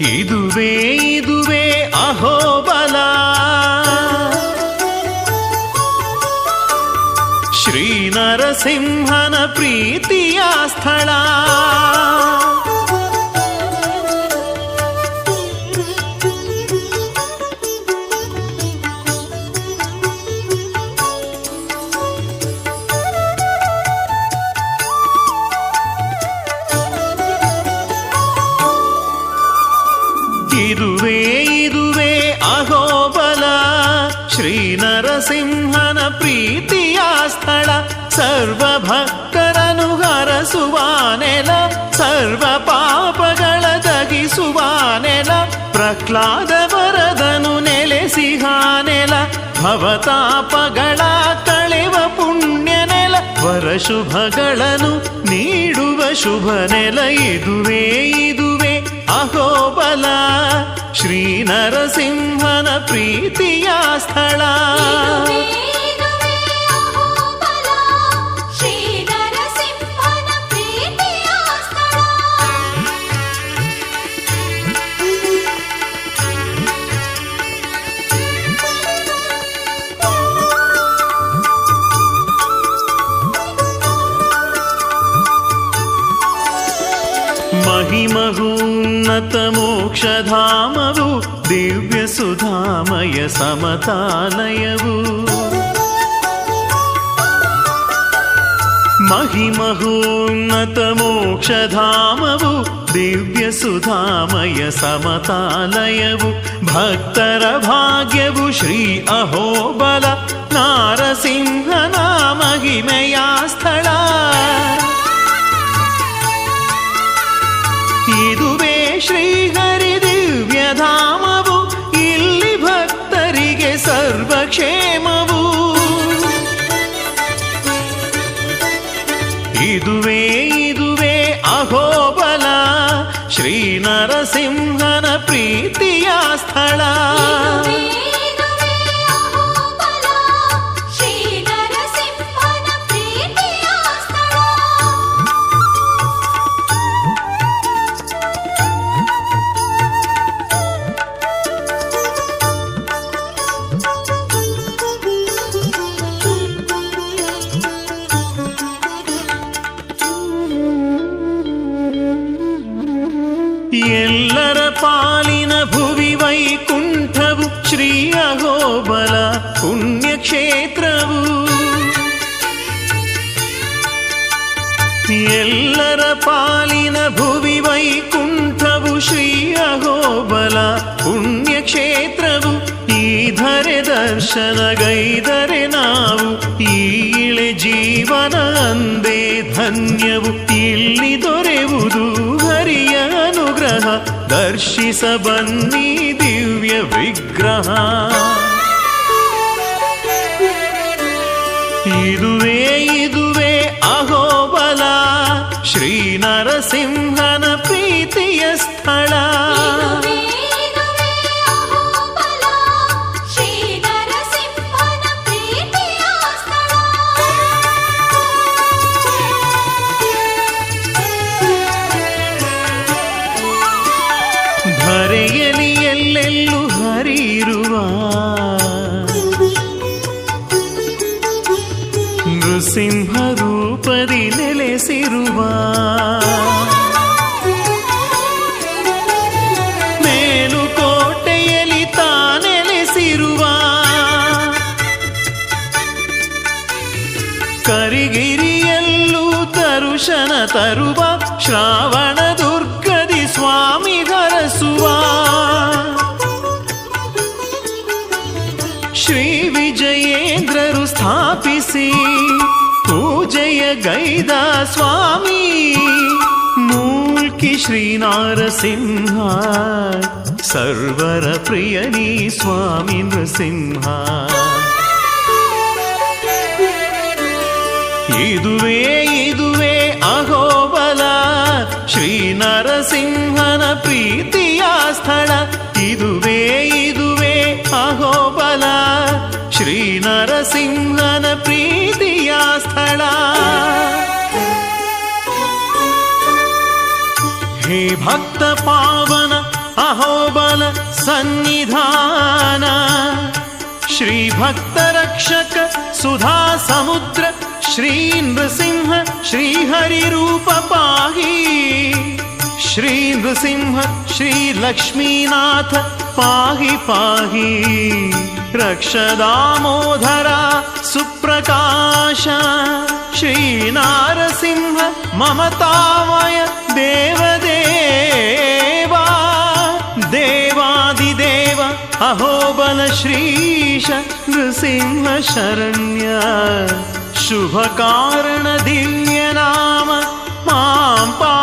ಇದುವೇ ಇದುವೇ ಅಹೋಬಲ ಶ್ರೀ ನರಸಿಂಹನ ಪ್ರೀತಿಯ ಸ್ಥಳ. ಶ್ರೀ ನರಸಿಂಹನ ಪ್ರೀತಿಯ ಸ್ಥಳ. ಸರ್ವ ಭಕ್ತರನು ಹರಸುವ ನೆಲ ಸರ್ವ ಪಾಪಗಳ ಜಗಿಸುವಾನೆಲ ನೆಲ ಪ್ರಹ್ಲಾದ ವರದನು ನೆಲೆಸಿಹಾನೆಲ ಭವತಾಪಗಳ ಕಳೆವ ಪುಣ್ಯ ನೆಲ ವರ ಶುಭಗಳನ್ನು ನೀಡುವ ಶುಭ ನೆಲ ಇದುವೇ ಶ್ರೀ ನರಸಿಂಹನ ಪ್ರೀತಿಯ ಸ್ಥಳ ಇದುವೇ ಇದುವೇ ಅಹೋಬಲ ಶ್ರೀ ನರಸಿಂಹನ ಪ್ರೀತಿಯ ಸ್ಥಳ ಮಹಿಮಹೂನ್ನತ ಮೋಕ್ಷಧಾಮವು ದಿವ್ಯ ಸುಧಾಮಯ ಸಮತಾಲಯವು ಮಹಿಮಹೋನ್ನತ ಮೋಕ್ಷಧಾಮವು ದಿವ್ಯ ಸುಧಾಮಯ ಸಮತಾಲಯವು ಭಕ್ತರ ಭಾಗ್ಯವು ಶ್ರೀ ಅಹೋಬಲ ನಾರಸಿಂಹನ ಮಹಿಮೆಯ ಸ್ಥಳ ನರಸಿಂಹನ ಪ್ರೀತಿಯ ಸ್ಥಳ. ಎಲ್ಲರ ಪಾಲಿನ ಭುವಿ ವೈಕುಂಠವು ಶ್ರೀ ಅಗೋಬಲ ಪುಣ್ಯಕ್ಷೇತ್ರವು. ಎಲ್ಲರ ಪಾಲಿನ ಭುವಿ ವೈಕುಂಠವು ಶ್ರೀ ಅಗೋಬಲ ಪುಣ್ಯಕ್ಷೇತ್ರವು. ಈ ಧರೆ ದರ್ಶನಗೈದರೆ ನಾವು ಈ ಇಳೆ ಜೀವನ ಅಂದೇ ಧನ್ಯವು ಇಲ್ಲಿ ದರ್ಶಿಸ ಬನ್ನಿ ದಿವ್ಯ ವಿಗ್ರಹ. ಇದುವೇ ಇದುವೇ ಅಹೋಬಲ ಶ್ರೀ ನರಸಿಂಹನ ಪ್ರೀತಿಯ ಸ್ಥಳ. ತರುವ ಶ್ರಾವಣ ದುರ್ಗದಿ ಸ್ವಾಮಿ ಹರಸುವ ಶ್ರೀ ವಿಜಯೇಂದ್ರರು ಸ್ಥಾಪಿಸಿ ಪೂಜೆಯ ಗೈದ ಸ್ವಾಮಿ ಮೂಲ್ಕಿ ಶ್ರೀ ನಾರಸಿಂಹ ಸರ್ವರ ಪ್ರಿಯನಿ ಸ್ವಾಮಿ ನೃಸಿಂಹ ಇದುವೇ ಇದುವೇ ಅಹೋಬಲ. ಶ್ರೀ ನರಸಿಂಹನ ಪ್ರೀತಿಯ ಸ್ಥಳ. ಇದುವೇ ಇದುವೇ ಅಹೋಬಲ. ಶ್ರೀ ನರಸಿಂಹನ ಪ್ರೀತಿಯ ಸ್ಥಳ. ಹೇ ಭಕ್ತ ಪಾವನ ಅಹೋಬಲ ಸನ್ನಿಧಾನ. ಶ್ರೀ ಭಕ್ತ ರಕ್ಷಕ ಸುಧಾ ಸಮುದ್ರ श्री नृसिंह श्रीहरिरूप पाहि। श्री नृसिंह श्रीलक्ष्मीनाथ पाहि पाहि। रक्ष दामोदरा सुप्रकाश। श्रीनारसिंह, ममतामय देवदेवा। देवादिदेव, अहोबल श्रीश, नृसिंह शरण्य। शुभकारण दिव्यनाम मां पा